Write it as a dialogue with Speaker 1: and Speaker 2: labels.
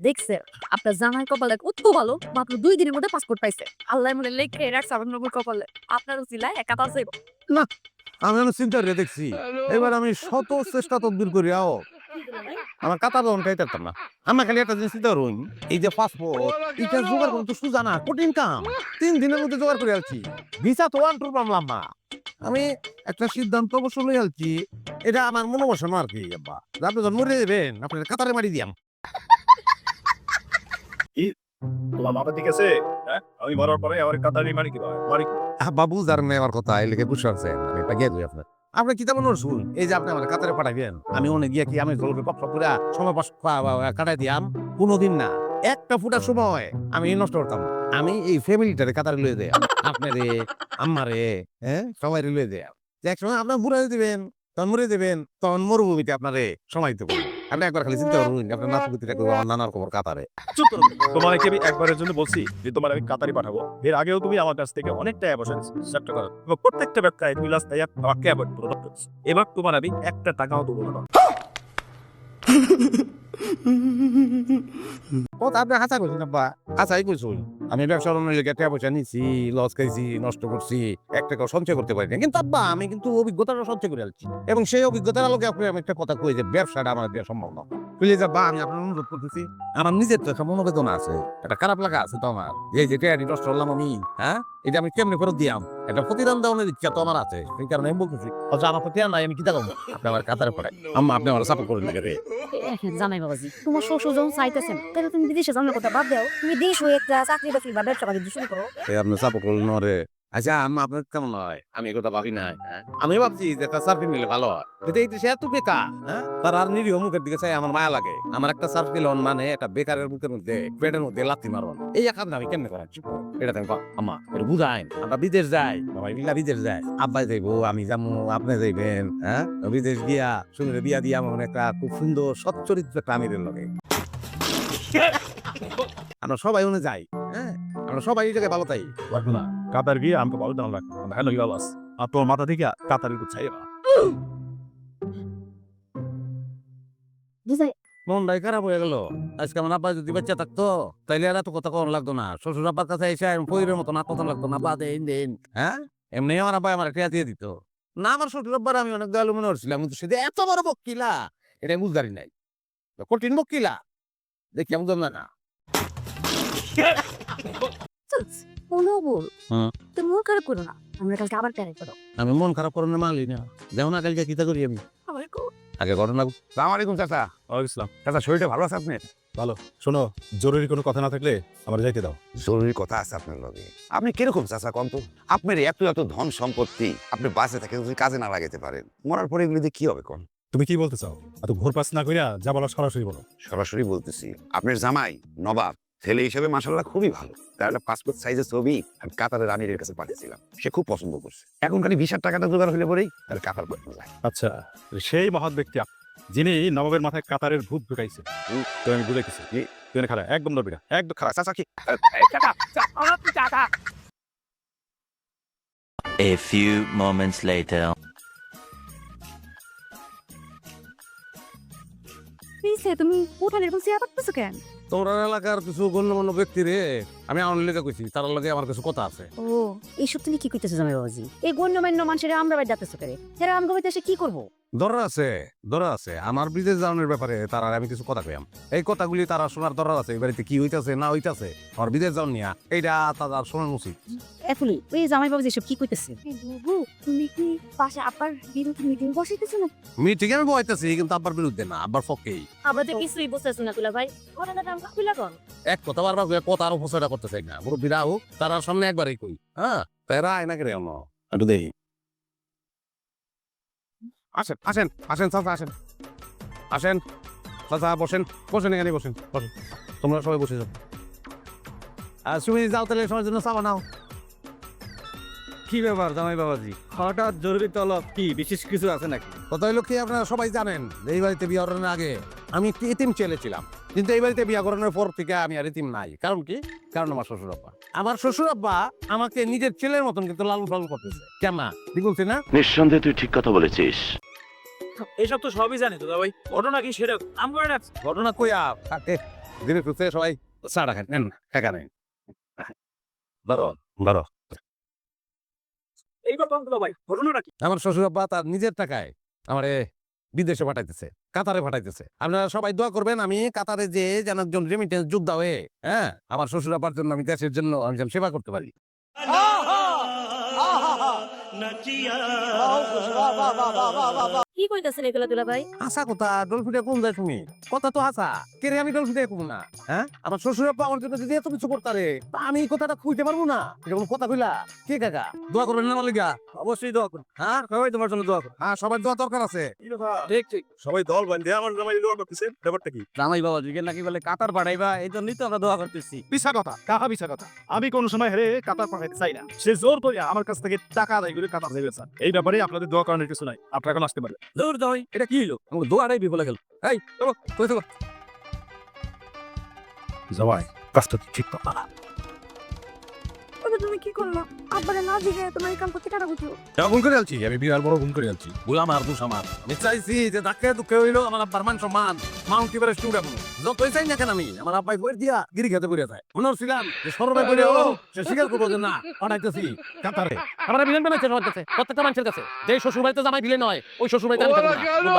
Speaker 1: দেখছে, আপনার জামাই কপালে কত ভালো, মাত্র দুই দিনের মধ্যে পাসপোর্ট পাইছে। আল্লাহ মনে লেখে রাখছে আমার নবুর কপালে। আপনার উচিলায় একা পাশে
Speaker 2: আমি আমি চিন্তা করে দেখছি। এবার আমি শত চেষ্টা তদবির করি, আও। আমার কাতার লোন পাইতাম না। আমার খালি একটা জিনিস চিন্তা করুন, এই যে পাসপোর্ট এটা জোগাড় করতে তো সুজা না, কঠিন কাম। তিন দিনের মধ্যে জোগাড় করে আলছি ভিসা তো ওয়ান টুর পারলাম না আমি একটা সিদ্ধান্ত অবশ্য লই আলছি এটা আমার মনে বসে না আর কি, আব্বা। আপনি যখন মরে দেবেন আপনার কাতারে মারি দিয়াম।
Speaker 3: কি?
Speaker 2: আমি কি আমি পুরা সময় কাটাই কোনোদিন না। একটা ফুটার সময় আমি নষ্ট করতাম। আমি এই ফ্যামিলিটারে কাতারে লয়ে দেয় আপনারে, আম্মারে হ্যাঁ? সবাই লয়ে দেয় এক সময় আপনার বুড়া দিবেন, তখন মরে দেবেন, তখন মরুভূমিতে আপনারে সময় দিতে আপনি একবার খালি চিন্তা করুন আপনার নাতপুতিটা করব, আমার নানার খবর কাতারে।
Speaker 3: চুপ করো। তোমার কি আমি একবারের জন্য বলছি যে, তোমার আমি কাতারি পাঠাবো। এর আগেও তুমি আমার কাছ থেকে অনেক টাকা বসে সেট করো। এবং প্রত্যেকটা ব্যবসায় তুমি লাস্ট টাকা আমাকে অ্যাভয়েড করে এবার তোমার আমি একটা টাকাও দেবো না।
Speaker 2: ও তা আপনি হাসা করছেন, আব্বা। হাসাই করছুন আমি ব্যবসা অন্য টাকা পয়সা নিছি লস খাইছি, নষ্ট করছি, এক টাকাও সঞ্চয় করতে পারি না কিন্তু আব্বা, আমি কিন্তু অভিজ্ঞতাটা সঞ্চয় করে আলছি এবং সেই অভিজ্ঞতার আলোকে আপনি আমি একটা কথা কই যে, ব্যবসাটা আমার দেওয়া সম্ভব না প্লিজ আব্বা আমি আপনার অনুরোধ করতেছি আমার নিজের তো একটা মনোবেদনা আছে একটা খারাপ লাগা আছে তো আমার। এই যে নষ্ট আমি হ্যাঁ? এটা আমি কেমনি ফেরত দিয়াম একটা প্রতিদান দেওয়ার ইচ্ছা তো আমার আছে সেই কারণে আমি বলতেছি অথচ আমার প্রতি নাই আমি কি আপনি আমার কাতারে পড়াই আম্মা আপনি আমার সাপোর্ট করে লাগে রে।
Speaker 1: জামাই বাবাজি তোমার শ্বশুর যখন চাইতেছেন তাহলে তুমি বিদেশে জন্মের কথা বাদ দাও। তুমি দেশ হয়ে একটা চাকরি বাকরি বা ব্যবসা বাণিজ্য শুরু করো।
Speaker 2: আপনি সাপোর্ট করলেন রে। আচ্ছা আম্মা আপনার কেমন হয়? আমি কথা ভাবি নাই হ্যাঁ? আমি ভাবছি যে একটা সার্ফিং নিলে ভালো হয়। কিন্তু এই দেশে এত বেকার হ্যাঁ? তার আর নিরীহ মুখের দিকে চাই আমার মায়া লাগে। আমার একটা সার্ফ লোন মানে একটা বেকারের মুখের মধ্যে পেটের মধ্যে লাথি মারন এই এক আমি কেমনে করার এটা কও, আম্মা এটা বুঝাইন আমরা বিদেশ যাই বাবা মিলা বিদেশ যাই। আব্বাই যাইবো আমি যাব আপনি যাইবেন হ্যাঁ? বিদেশ গিয়া সুন্দর বিয়া দিয়া আমার একটা খুব সুন্দর সচ্চরিত্র আমিরের লগে। আমরা সবাই ওনে যাই হ্যাঁ? আমরা সবাই এই জায়গায় ভালো তাই
Speaker 3: না। কাতার গিয়ে আমাকে ভালো দাম লাগবে আমার হ্যালো ভালো আছে আর তোমার মাথা থেকে কাতারের গুছাই না
Speaker 2: মনটাই খারাপ হয়ে গেল আজকে আমার আব্বা যদি বাচ্চা থাকতো তাইলে আর এত কথা কম লাগতো না শ্বশুর আব্বার কাছে এসে আমি পৈরের মতো না কথা লাগতো না বা দেন দেন হ্যাঁ এমনি আমার আব্বা আমার টিয়া দিয়ে দিত না আমার শ্বশুর আব্বার আমি অনেক দয়ালু মনে করছিলাম কিন্তু সেদিন এত বড় বকিলা এটা আমি বুঝদারি নাই কঠিন বকিলা দেখি আমি না হ্যাঁ।
Speaker 1: তুমি মন খারাপ করো না আমরা কালকে আবার প্যারে করো।
Speaker 2: আমি মন খারাপ না। কালকে কিতা করি আমি? আগে ঘটনা সালাম আলাইকুম চাচা।
Speaker 3: ইসলাম
Speaker 2: চাচা শরীরটা ভালো আছে আপনার?
Speaker 3: শোনো জরুরি কোনো কথা না থাকলে আমার যাইতে দাও।
Speaker 4: জরুরি কথা আছে আপনার লগে। আপনি কীরকম চাচা কম তো? আপনার এত এত ধন সম্পত্তি আপনি বাসে থাকে যদি কাজে না লাগাতে পারেন মরার পরে এগুলি কি হবে কোন?
Speaker 3: তুমি কি বলতে চাও? এত ঘোর পাস না কইরা যা বলো সরাসরি বলো।
Speaker 4: সরাসরি বলতেছি আপনার জামাই নবাব ছেলে হিসেবে মাসাল্লাহ খুবই ভালো। তার একটা পাসপোর্ট সাইজের ছবি আমি কাতারের রানীর কাছে পাঠিয়েছিলাম। সে খুব পছন্দ করছে। এখন খালি ভিসার টাকাটা জোগাড় হলে পরেই তার কাতার পাঠানো যায়।
Speaker 3: আচ্ছা সেই মহৎ ব্যক্তি যিনি নবাবের মাথায় কাতারের ভূত ঢুকাইছে। তো আমি বুঝাইতেছি। তুই এনে খারাপ একদম ধরবি না একদম
Speaker 4: চাচা কি
Speaker 5: A few moments later.
Speaker 1: তুমি উঠানের এরকম চেয়ার পাচ্ছ কেন?
Speaker 2: তোমরা এলাকার কিছু গণ্যমান্য ব্যক্তি রে? আমি আওয়ামী লীগে কইছি, তার লগে আমার কিছু কথা আছে।
Speaker 1: ও, এইসব তুমি কি কইতেছো জামাই বাবাজি এই গণ্যমান্য মানুষের আমরা বাড়ি যাতেছো করে। হেরা আমগো এসে কি করব?
Speaker 2: দররা আছে দররা আছে। আমার বিদেশ যাওয়ানোর ব্যাপারে তারা আমি কিছু কথা কইয়াম। এই কথাগুলি তারা শোনার দরকার আছে এই বাড়িতে কি হইতাছে না হইতাছে আমার বিদেশ নিয়া এইটা তাদের শোনানো উচিত।
Speaker 1: এফুলি ওই জামাই বাবাজি এসব কি কইতেছে? বাবু তুমি কি পাশে আপার বিরুদ্ধে মিটিং বসাইতেছো না
Speaker 2: মিটিং আমি বইতেছি কিন্তু আব্বার বিরুদ্ধে না আব্বার পক্ষেই
Speaker 1: আমরা তো কিছুই না তুলা ভাই। আমরা খুলে কর।
Speaker 2: এক কথা বারবার কথা আরও ফসটা করতে চাই না। বড় বিরা হোক তারা সামনে একবারই কই হ্যাঁ? তারা আয়না করে অন্য একটু দেখি। আসেন আসেন আসেন চাচা আসেন। আসেন চাচা বসেন বসেন এখানে বসেন বসেন। তোমরা সবাই বসে যাও। আর তুমি যাও তাহলে সময়ের জন্য চাবা নাও।
Speaker 6: কি ব্যাপার জামাই বাবাজি? হঠাৎ জরুরি তলব কি? বিশেষ কিছু আছে নাকি?
Speaker 2: কথা হইল কি আপনারা সবাই জানেন যে এই বাড়িতে বিয়ে করানোর আগে আমি একটি এতিম ছেলে ছিলাম। কিন্তু এই বাড়িতে বিয়ে করানোর পর থেকে আমি আর এতিম নাই। কারণ কি? কারণ আমার শ্বশুর আব্বা। আমার শ্বশুর আব্বা আমাকে নিজের ছেলের মতন কিন্তু লালন পালন করতেছে। কেন না? ঠিক বলছি না?
Speaker 5: নিঃসন্দেহে তুই ঠিক কথা বলেছিস।
Speaker 6: এইসব তো সবই জানি তো ভাই ঘটনা কি সেটা আমরা
Speaker 2: ঘটনা কইয়া কাকে দিনে খুঁজতে সবাই চা খান নেন টাকা নেন বারো বারো
Speaker 3: এই কথা ভাই ঘটনাটা কি
Speaker 2: আমার শ্বশুর আব্বা তার নিজের টাকায় আমারে বিদেশে পাঠাইতেছে কাতারে পাঠাইতেছে আপনারা সবাই দোয়া করবেন আমি কাতারে যে যেন একজন রেমিটেন্স যোদ্ধা হয়ে হ্যাঁ আমার শ্বশুর আব্বার জন্য আমি দেশের জন্য আমি যেন সেবা করতে পারি
Speaker 1: কি কইতাছেন এগুলা দুলা ভাই?
Speaker 2: আশা কথা ডলফিটে কোন যায় তুমি? কথা তো আশা কে রে আমি ডলফিটে কোন না? হ্যাঁ? আমার শ্বশুর আব্বা আমার জন্য যদি এত কিছু করতারে তা আমি এই কথাটা খুঁজতে পারব না? এটা কোনো কথা কইলা? কে কাকা? দোয়া করবেন না মালিকা?
Speaker 6: অবশ্যই দোয়া করুন।
Speaker 2: হ্যাঁ?
Speaker 6: সবাই তোমার জন্য দোয়া করুন।
Speaker 2: হ্যাঁ সবার দোয়া দরকার আছে।
Speaker 6: ঠিক ঠিক।
Speaker 3: সবাই দল বান্ধে আমার জামাই দোয়া করতেছে ব্যাপারটা কি?
Speaker 6: জামাই বাবাজি কে নাকি বলে কাতার পাঠাইবা এই জন্যই তো আমরা দোয়া করতেছি।
Speaker 3: মিশা কথা কাহা মিশা কথা? আমি কোন সময় হেরে কাতার পাঠাইতে চাই না। সে জোর করে আমার কাছ থেকে টাকা আদায় করে কাতার যাইবে স্যার। এই ব্যাপারে আপনাদের দোয়া করানোর কিছু নাই। আপনারা এখন আসতে পারেন
Speaker 6: দূর যাই এটা কি হলো? আমার দোয়াটাই বিফলে গেল এই চলো কই থাকো।
Speaker 3: জবাই কাজটা ঠিক কথা
Speaker 1: তবে তুমি কি করল আব্বারে না দিকে তোমার এই কাম করতে টাকা বুঝো
Speaker 2: ভুল করে আলছি আমি বিরাট বড় ভুল করে আলছি ভুল আমার দোষ আমার আমি চাইছি যে ধাক্কা দুঃখে হইল আমার আব্বার মান সম্মান মাউন্ট এভারেস্ট উঠাবো যতই চাই না কেন আমি আমার আব্বাই বই দিয়া গিরি খেতে পড়ে যায় মনে ছিলাম যে সরবে পড়ে ও সে স্বীকার করব যে না পাঠাইতেছি কাতারে
Speaker 7: আমরা বিলেন বানাইছে আমার কাছে প্রত্যেকটা মানুষের কাছে যে শ্বশুর বাড়িতে জামাই বিলে নয় ওই শ্বশুর বাড়িতে আমি থাকব না।